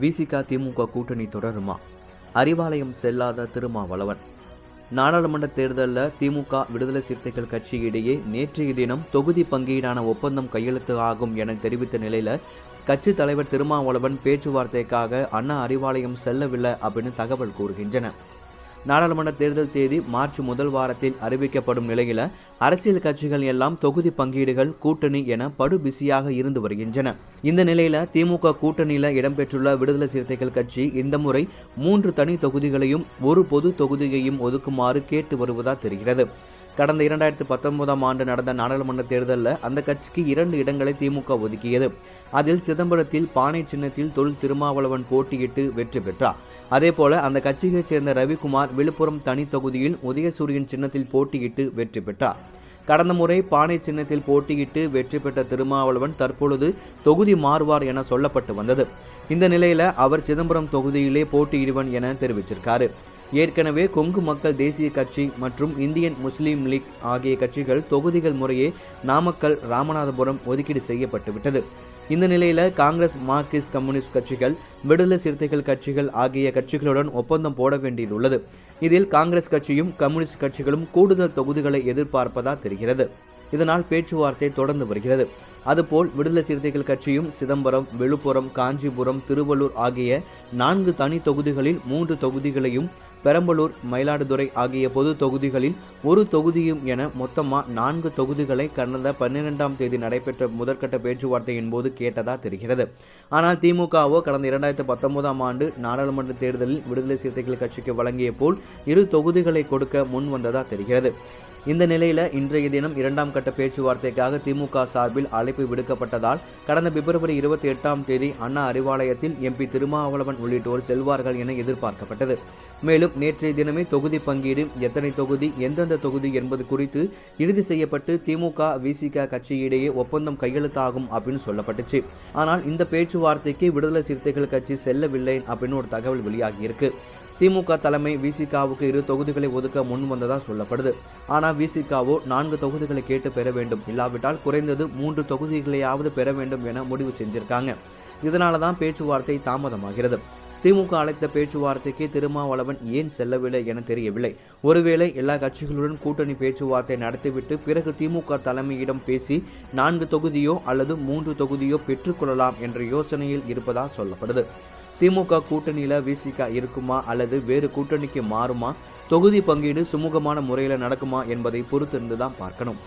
விசிக திமுக கூட்டணி தொடருமா? அறிவாலயம் செல்லாத திருமாவளவன். நாடாளுமன்ற தேர்தலில் திமுக விடுதலை சிறுத்தைகள் கட்சி இடையே நேற்றைய தினம் தொகுதி பங்கீடான ஒப்பந்தம் கையெழுத்து ஆகும் என தெரிவித்த நிலையில் கட்சி தலைவர் திருமாவளவன் பேச்சுவார்த்தைக்காக அண்ணா அறிவாலயம் செல்லவில்லை அப்படின்னு தகவல் கூறுகின்றன. நாடாளுமன்ற தேர்தல் தேதி மார்ச் முதல் வாரத்தில் அறிவிக்கப்படும் நிலையில அரசியல் கட்சிகள் எல்லாம் தொகுதி பங்கீடுகள் கூட்டணி என படுபிசியாக இருந்து வருகின்றன. இந்த நிலையில திமுக கூட்டணியில இடம்பெற்றுள்ள விடுதலை சிறுத்தைகள் கட்சி இந்த முறை மூன்று தனி தொகுதிகளையும் ஒரு பொது தொகுதியையும் ஒதுக்குமாறு கேட்டு வருவதா தெரிகிறது. கடந்த இரண்டாயிரத்தி பத்தொன்பதாம் ஆண்டு நடந்த நாடாளுமன்ற தேர்தலில் அந்த கட்சிக்கு இரண்டு இடங்களை திமுக ஒதுக்கியது. அதில் சிதம்பரத்தில் பானை சின்னத்தில் தொல் திருமாவளவன் போட்டியிட்டு வெற்றி பெற்றார். அதேபோல அந்த கட்சியைச் சேர்ந்த ரவிக்குமார் விழுப்புரம் தனி தொகுதியில் உதயசூரியன் சின்னத்தில் போட்டியிட்டு வெற்றி பெற்றார். கடந்த முறை பானை சின்னத்தில் போட்டியிட்டு வெற்றி பெற்ற திருமாவளவன் தற்பொழுது தொகுதி மாறுவார் என சொல்லப்பட்டு வந்தது. இந்த நிலையில அவர் சிதம்பரம் தொகுதியிலே போட்டியிடுவன் என தெரிவிச்சிருக்காரு. ஏற்கனவே கொங்கு மக்கள் தேசிய கட்சி மற்றும் இந்தியன் முஸ்லீம் லீக் ஆகிய கட்சிகள் தொகுதிகள் முறையே நாமக்கல் ராமநாதபுரம் ஒதுக்கீடு செய்யப்பட்டு விட்டது இந்த நிலையில காங்கிரஸ் மார்க்சிஸ்ட் கம்யூனிஸ்ட் கட்சிகள் விடுதலை சிறுத்தைகள் கட்சிகள் ஆகிய கட்சிகளுடன் ஒப்பந்தம் போட வேண்டியதுள்ளது இதில் காங்கிரஸ் கட்சியும் கம்யூனிஸ்ட் கட்சிகளும் கூடுதல் தொகுதிகளை எதிர்பார்ப்பதா தெரிகிறது. இதனால் பேச்சுவார்த்தை தொடர்ந்து வருகிறது. அதுபோல் விடுதலை சிறுத்தைகள் கட்சியும் சிதம்பரம் விழுப்புரம் காஞ்சிபுரம் திருவள்ளூர் ஆகிய நான்கு தனி தொகுதிகளில் மூன்று தொகுதிகளையும் பெரம்பலூர் மயிலாடுதுறை ஆகிய பொது தொகுதிகளில் ஒரு தொகுதியும் என மொத்தமாக நான்கு தொகுதிகளை கடந்த பன்னிரெண்டாம் தேதி நடைபெற்ற முதற்கட்ட பேச்சுவார்த்தையின் போது கேட்டதா தெரிகிறது. ஆனால் திமுகவோ கடந்த இரண்டாயிரத்தி பத்தொன்பதாம் ஆண்டு நாடாளுமன்ற தேர்தலில் விடுதலை சிறுத்தைகள் கட்சிக்கு வழங்கிய போல் இரு தொகுதிகளை கொடுக்க முன் வந்ததா தெரிகிறது. இந்த நிலையில் இன்றைய தினம் இரண்டாம் கட்ட பேச்சுவார்த்தைக்காக திமுக சார்பில் அழைப்பு விடுக்கப்பட்டதால் கடந்த பிப்ரவரி இருபத்தி எட்டாம் தேதி அண்ணா அறிவாலயத்தில் எம்பி திருமாவளவன் உள்ளிட்டோர் செல்வார்கள் என எதிர்பார்க்கப்பட்டது. மேலும் நேற்றைய தினமே தொகுதி பங்கீடு எத்தனை தொகுதி எந்தெந்த தொகுதி என்பது குறித்து இறுதி செய்யப்பட்டு திமுக விசிக கட்சியிடையே ஒப்பந்தம் கையெழுத்தாகும் அப்படின்னு சொல்லப்பட்டுச்சு. ஆனால் இந்த பேச்சுவார்த்தைக்கு விடுதலை சிறுத்தைகள் கட்சி செல்லவில்லை அப்படின்னு ஒரு தகவல் வெளியாகியிருக்கு. திமுக தலைமை விசிகாவுக்கு இரு தொகுதிகளை ஒதுக்க முன் வந்ததா சொல்லப்படுது. ஆனால் விசிகாவோ நான்கு தொகுதிகளை கேட்டு பெற வேண்டும். இல்லாவிட்டால் குறைந்தது மூன்று தொகுதிகளையாவது பெற வேண்டும் என முடிவு செஞ்சிருக்காங்க. இதனால தான் பேச்சுவார்த்தை தாமதமாகிறது. திமுக அழைத்த பேச்சுவார்த்தைக்கு திருமாவளவன் ஏன் செல்லவில்லை என தெரியவில்லை. ஒருவேளை எல்லா கட்சிகளுடன் கூட்டணி பேச்சுவார்த்தை நடத்திவிட்டு பிறகு திமுக தலைமையிடம் பேசி நான்கு தொகுதியோ அல்லது மூன்று தொகுதியோ பெற்றுக்கொள்ளலாம் என்ற யோசனையில் இருப்பதாக சொல்லப்படுது. திமுக கூட்டணியில விசிக இருக்குமா அல்லது வேறு கூட்டணிக்கு மாறுமா? தொகுதி பங்கீடு சுமூகமான முறையில் நடக்குமா என்பதை பொறுத்திருந்து தான் பார்க்கணும்.